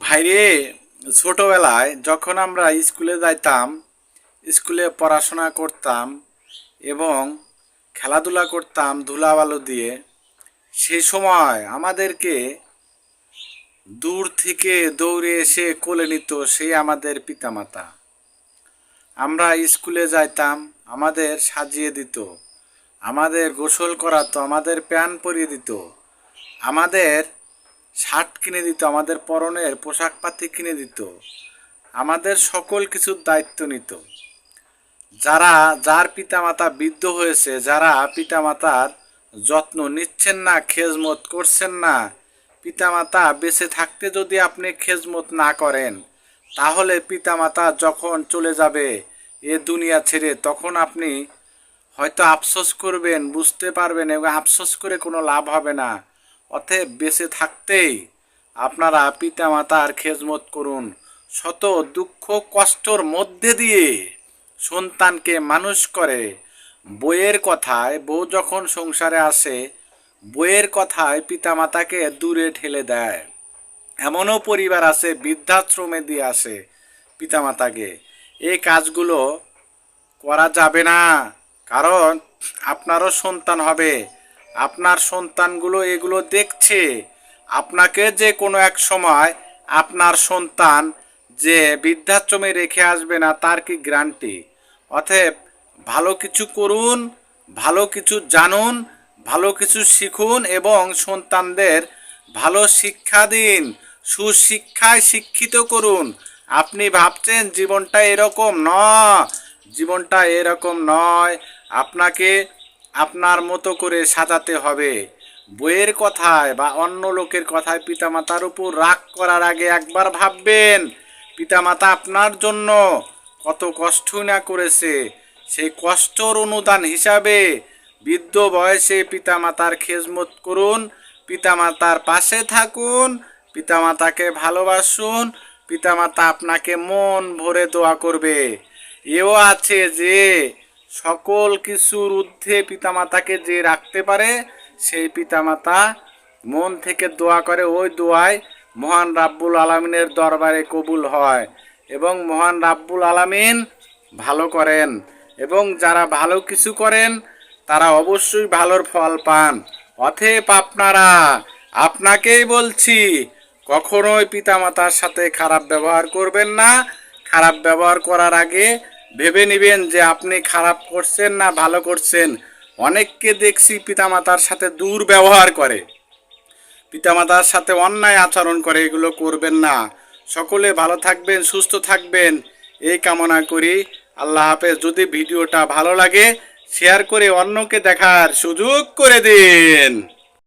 ভাইরে, ছোটবেলায় যখন আমরা স্কুলে যাইতাম, স্কুলে পড়াশোনা করতাম এবং খেলাধুলা করতাম ধুলাবালু দিয়ে, সে সময় আমাদেরকে দূর থেকে দৌড়ে এসে কোলে নিত সেই আমাদের পিতামাতা। আমরা স্কুলে যাইতাম, আমাদের সাজিয়ে দিত, আমাদের গোসল করাতো, আমাদের প্যান পরিয়ে দিত, আমাদের শার্ট কিনে দিত, আমাদের পরনের পোশাক পাতি কিনে দিত। আমাদের সকল কিছুর দায়িত্ব নিত। যারা, যার পিতামাতা বৃদ্ধ হয়েছে, যারা পিতামাতার যত্ন নিচ্ছেন না, খেজমত করছেন না, পিতামাতা বেঁচে থাকতে যদি আপনি খেজমত না করেন, তাহলে পিতামাতা যখন চলে যাবে এ দুনিয়া ছেড়ে, তখন আপনি হয়তো আফসোস করবেন, বুঝতে পারবেন এবং আফসোস করে কোনো লাভ হবে না। অতএব বেঁচে থাকতেই আপনারা পিতামাতার খেজমত করুন। শত দুঃখ কষ্টর মধ্যে দিয়ে সন্তানকে মানুষ করে। বইয়ের কথায়, বউ যখন সংসারে আসে, বইয়ের কথায় পিতামাতাকে দূরে ঠেলে দেয়। এমনও পরিবার আছে, বৃদ্ধাশ্রমে দিয়ে আসে পিতামাতাকে। এই কাজগুলো করা যাবে না, কারণ আপনারও সন্তান হবে। আপনার সন্তানগুলো এগুলো দেখছে। আপনাকে যে কোনো এক সময় আপনার সন্তান যে বৃদ্ধাশ্রমে রেখে আসবে না, তার কি গ্যারান্টি? অতএব ভালো কিছু করুন, ভালো কিছু জানুন, ভালো কিছু শিখুন এবং সন্তানদের ভালো শিক্ষা দিন, সুশিক্ষায় শিক্ষিত করুন। আপনি ভাবছেন জীবনটা এরকম নয়, জীবনটা এরকম নয়। আপনাকে আপনার মতো করে সাজাতে হবে। বইয়ের কথায় বা অন্য লোকের কথায় পিতামাতার উপর রাগ করার আগে একবার ভাববেন, পিতামাতা আপনার জন্য কত কষ্ট না করেছে। সেই কষ্টর অনুদান হিসাবে বৃদ্ধ বয়সে পিতামাতার খেজমত করুন, পিতামাতার পাশে থাকুন, পিতামাতাকে ভালোবাসুন, পিতামাতা আপনাকে মন ভরে দোয়া করবে। এও আছে যে সকল কিছুর ঊর্ধ্বে পিতামাতাকে যে রাখতে পারে, সেই পিতামাতা মন থেকে দোয়া করে, ওই দোয়ায় মহান রাব্বুল আলমিনের দরবারে কবুল হয় এবং মহান রাব্বুল আলামিন ভালো করেন এবং যারা ভালো কিছু করেন, তারা অবশ্যই ভালোর ফল পান। অথেপ আপনারা, আপনাকেই বলছি, কখনোই পিতামাতার সাথে খারাপ ব্যবহার করবেন না। খারাপ ব্যবহার করার আগে ভেবে নেবেন যে আপনি খারাপ করছেন না ভালো করছেন। অনেককে দেখছি পিতামাতার সাথে দুর্ব্যবহার করে। পিতামাতার সাথে অন্যায় আচরণ করে, এগুলো করবেন না। সকলে ভালো থাকবেন, সুস্থ থাকবেন। এই কামনা করি। আল্লাহ হাফেজ। যদি ভিডিওটা ভালো লাগে শেয়ার করে অন্যকে দেখার সুযোগ করে দিন।